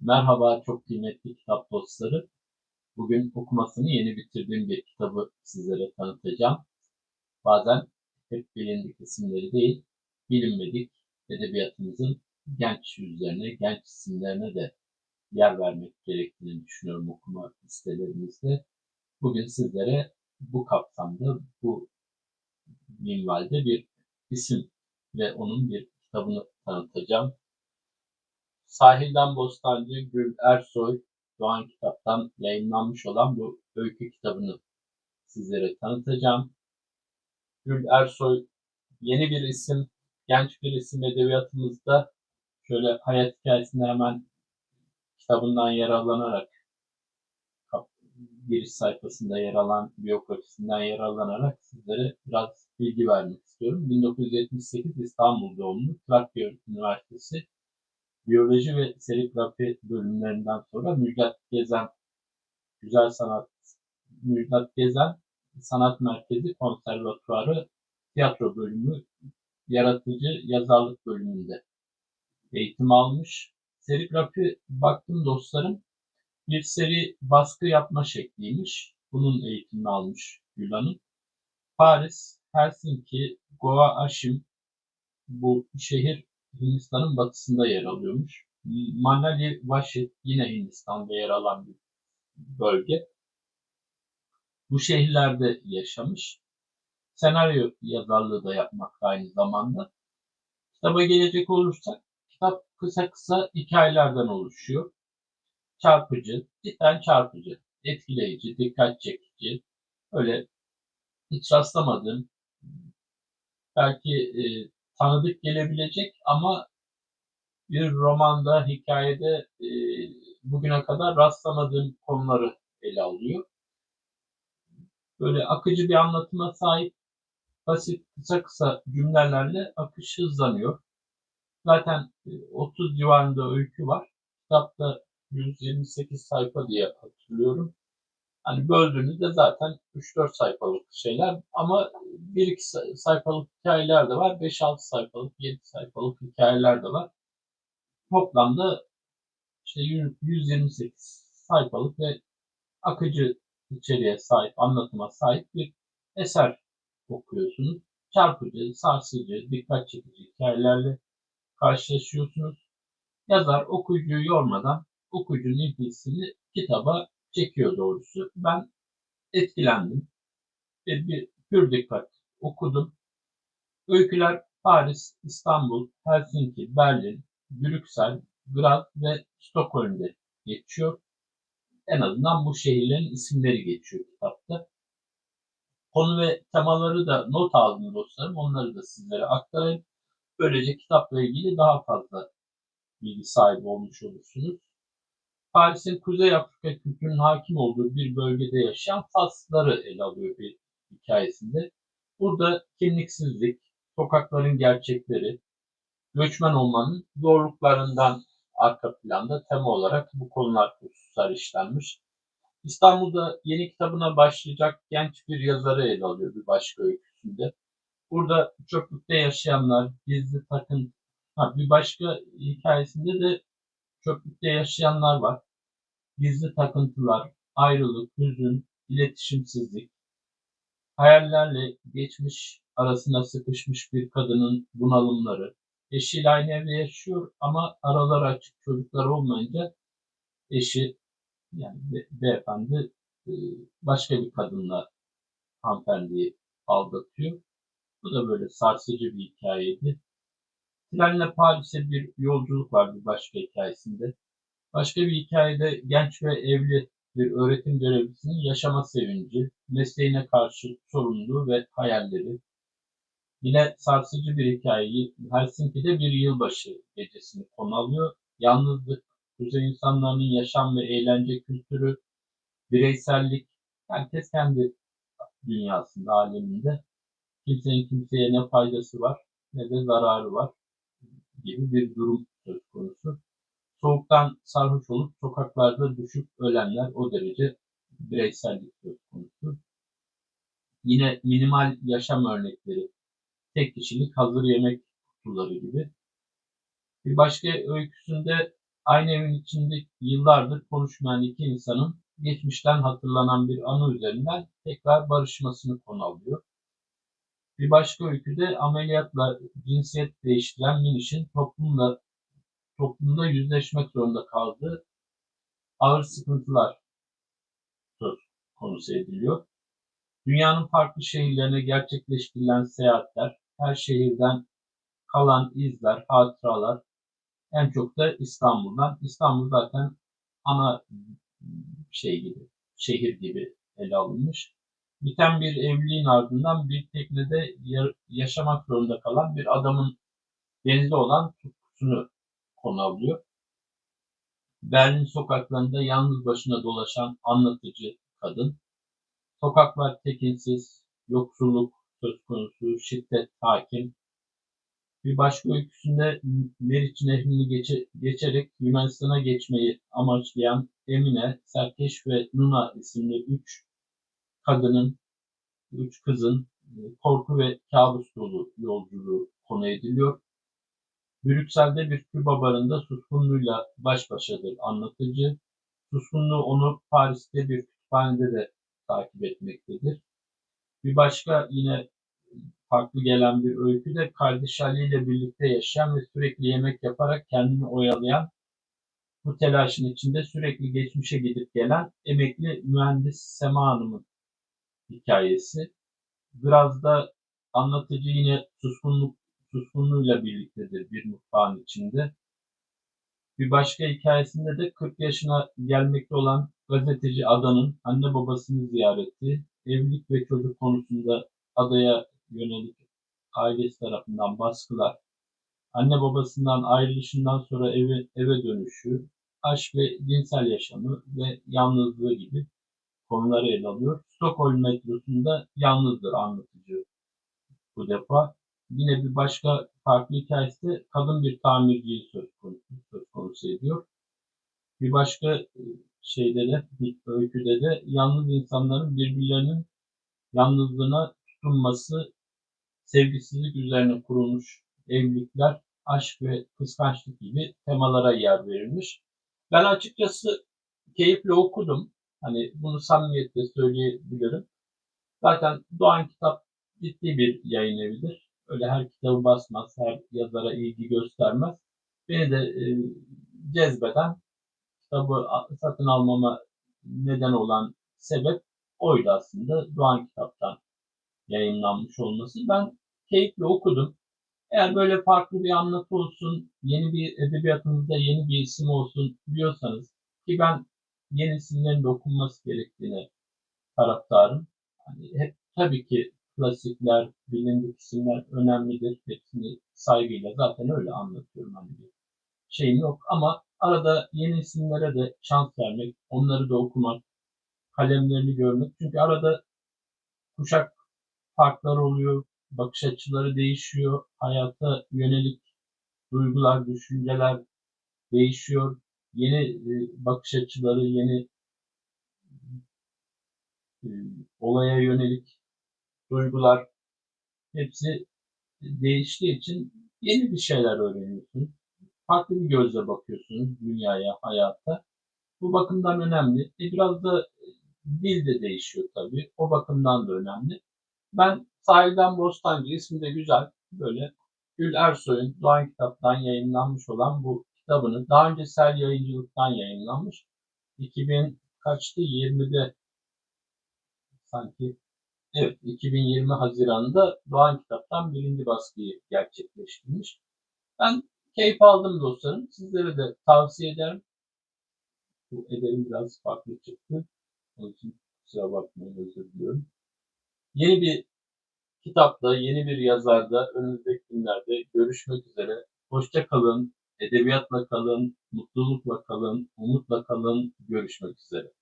Merhaba çok kıymetli kitap dostları. Bugün okumasını yeni bitirdiğim bir kitabı sizlere tanıtacağım. Bazen hep bilindik isimleri değil, bilinmedik edebiyatımızın genç yüzlerine, genç isimlerine de yer vermek gerektiğini düşünüyorum okuma listelerimizde. Bugün sizlere bu kapsamda, bu minvalde bir isim ve onun bir kitabını tanıtacağım. Sahilden Bostancı Gül Ersoy Doğan Kitap'tan yayınlanmış olan bu öykü kitabını sizlere tanıtacağım. Gül Ersoy yeni bir isim, genç bir isim edebiyatımızda. Şöyle hayat hikayesinde hemen kitabından yararlanarak giriş sayfasında yer alan biyografisinden yararlanarak sizlere biraz bilgi vermek istiyorum. 1978 İstanbul doğumlu Trakya Üniversitesi Biyoloji ve Serigrafi bölümlerinden sonra Müjdat Gezen Güzel Sanat Müjdat Gezen Sanat Merkezi Konservatuarı Tiyatro Bölümü Yaratıcı Yazarlık Bölümünde eğitim almış. Serigrafi baktım dostlarım bir seri baskı yapma şekliymiş. Bunun eğitimini almış Gül Paris, Helsinki, Goa, Aşim bu şehir Hindistan'ın batısında yer alıyormuş. Manali Vaşit yine Hindistan'da yer alan bir bölge. Bu şehirlerde yaşamış. Senaryo yazarlığı da yapmakta aynı zamanda. Kitaba gelecek olursak, kitap kısa kısa hikayelerden oluşuyor. Çarpıcı, cidden çarpıcı, etkileyici, dikkat çekici. Öyle hiç rastlamadığım, belki e, tanıdık gelebilecek ama bir romanda, hikayede e, bugüne kadar rastlamadığım konuları ele alıyor. Böyle akıcı bir anlatıma sahip basit kısa kısa cümlelerle akış hızlanıyor. Zaten 30 e, civarında öykü var. Kitapta 128 sayfa diye hatırlıyorum. Hani böldüğünüzde zaten 3-4 sayfalık şeyler ama 1-2 sayfalık hikayeler de var. 5-6 sayfalık, 7 sayfalık hikayeler de var. Toplamda işte 128 sayfalık ve akıcı içeriğe sahip, anlatıma sahip bir eser okuyorsunuz. Çarpıcı, sarsıcı, dikkat çekici hikayelerle karşılaşıyorsunuz. Yazar okuyucuyu yormadan okuyucunun ilgisini kitaba çekiyor doğrusu. Ben etkilendim. Bir, bir pür dikkat okudum. Öyküler Paris, İstanbul, Helsinki, Berlin, Brüksel, Graz ve Stockholm'de geçiyor. En azından bu şehirlerin isimleri geçiyor kitapta. Konu ve temaları da not aldım dostlarım. Onları da sizlere aktarayım. Böylece kitapla ilgili daha fazla bilgi sahibi olmuş olursunuz. Paris'in Kuzey Afrika kültürünün hakim olduğu bir bölgede yaşayan Faslıları ele alıyor bir hikayesinde. Burada kimliksizlik, sokakların gerçekleri, göçmen olmanın zorluklarından arka planda tema olarak bu konular hususlar işlenmiş. İstanbul'da yeni kitabına başlayacak genç bir yazarı ele alıyor bir başka öyküsünde. Burada çöplükte yaşayanlar, gizli takın, ha, bir başka hikayesinde de çöplükte yaşayanlar var. Gizli takıntılar, ayrılık, hüzün, iletişimsizlik, hayallerle geçmiş arasına sıkışmış bir kadının bunalımları, eşiyle aynı evde yaşıyor ama araları açık çocuklar olmayınca eşi yani be, beyefendi e, başka bir kadınla hanımefendiyi aldatıyor. Bu da böyle sarsıcı bir hikayeydi. Trenle Paris'e bir yolculuk var bir başka hikayesinde. Başka bir hikayede genç ve evli bir öğretim görevlisinin yaşama sevinci, mesleğine karşı sorumluluğu ve hayalleri. Yine sarsıcı bir hikayeyi Helsinki'de bir yılbaşı gecesini konu alıyor. Yalnızlık, kuzey insanlarının yaşam ve eğlence kültürü, bireysellik, herkes kendi dünyasında, aleminde. Kimsenin kimseye ne faydası var ne de zararı var gibi bir durum söz konusu. Soğuktan sarhoş olup sokaklarda düşüp ölenler o derece bireysellik söz konusu. Yine minimal yaşam örnekleri, tek kişilik hazır yemek kutuları gibi. Bir başka öyküsünde Aynı evin içinde yıllardır konuşmayan iki insanın geçmişten hatırlanan bir anı üzerinden tekrar barışmasını konu alıyor. Bir başka öyküde ameliyatla cinsiyet değiştiren Miniş'in toplumla toplumda yüzleşmek zorunda kaldığı ağır sıkıntılar söz konusu ediliyor. Dünyanın farklı şehirlerine gerçekleştirilen seyahatler, her şehirden kalan izler, hatıralar, en çok da İstanbul'dan. İstanbul zaten ana şey gibi, şehir gibi ele alınmış. Biten bir evliliğin ardından bir teknede yaşamak zorunda kalan bir adamın denizde olan tutkusunu konu alıyor. Berlin sokaklarında yalnız başına dolaşan anlatıcı kadın. Sokaklar tekinsiz, yoksulluk söz konusu, şiddet hakim. Bir başka öyküsünde Meriç Nehri'ni geçe, geçerek Yunanistan'a geçmeyi amaçlayan Emine, Serkeş ve Nuna isimli üç kadının, üç kızın e, korku ve kabus dolu yolculuğu konu ediliyor. Brüksel'de bir Küba barında Suskunlu'yla baş başadır anlatıcı. Suskunlu onu Paris'te bir kütüphanede de takip etmektedir. Bir başka yine farklı gelen bir öykü de kardeş Ali ile birlikte yaşayan ve sürekli yemek yaparak kendini oyalayan bu telaşın içinde sürekli geçmişe gidip gelen emekli mühendis Sema Hanım'ın hikayesi. Biraz da anlatıcı yine suskunluk suskunluğuyla birliktedir bir mutfağın içinde. Bir başka hikayesinde de 40 yaşına gelmekte olan gazeteci Adan'ın anne babasını ziyareti, evlilik ve çocuk konusunda adaya yönelik ailesi tarafından baskılar, anne babasından ayrılışından sonra eve, eve dönüşü, aşk ve cinsel yaşamı ve yalnızlığı gibi konuları ele alıyor. Stockholm metrosunda yalnızdır anlatıcı bu defa. Yine bir başka farklı hikayesi kadın bir tamirciyi söz konusu, söz konusu ediyor. Bir başka e, şeyde de, bir öyküde de yalnız insanların birbirlerinin yalnızlığına tutunması, sevgisizlik üzerine kurulmuş evlilikler, aşk ve kıskançlık gibi temalara yer verilmiş. Ben açıkçası keyifle okudum. Hani bunu samimiyetle söyleyebilirim. Zaten Doğan Kitap ciddi bir yayın evidir. Öyle her kitabı basmaz, her yazara ilgi göstermez. Beni de e, cezbeden kitabı satın almama neden olan sebep oydu aslında. Doğan Kitap'tan yayınlanmış olması. Ben keyifle okudum. Eğer böyle farklı bir anlatı olsun, yeni bir edebiyatımızda yeni bir isim olsun diyorsanız ki ben yeni isimlerin de okunması gerektiğine taraftarım. Hani hep tabii ki klasikler, bilindik isimler önemlidir. Hepsini saygıyla zaten öyle anlatıyorum. Hani bir şeyim yok ama arada yeni isimlere de şans vermek, onları da okumak, kalemlerini görmek. Çünkü arada kuşak farkları oluyor, bakış açıları değişiyor, hayata yönelik duygular, düşünceler değişiyor. Yeni e, bakış açıları, yeni e, olaya yönelik duygular hepsi değiştiği için yeni bir şeyler öğreniyorsun. Farklı bir gözle bakıyorsun dünyaya, hayata. Bu bakımdan önemli. E biraz da dil de değişiyor tabii. O bakımdan da önemli. Ben Sahilden Bostancı ismi de güzel. Böyle Gül Ersoy'un Doğan Kitap'tan yayınlanmış olan bu kitabını daha önce Sel Yayıncılık'tan yayınlanmış. 2000 kaçtı? 20'de sanki evet 2020 Haziran'da Doğan Kitap'tan birinci baskıyı gerçekleştirmiş. Ben keyif aldım dostlarım. Sizlere de tavsiye ederim. Bu ederim biraz farklı çıktı. Onun için kusura bakmayın özür diliyorum. Yeni bir kitapta, yeni bir yazarda önümüzdeki günlerde görüşmek üzere. Hoşça kalın, edebiyatla kalın, mutlulukla kalın, umutla kalın. Görüşmek üzere.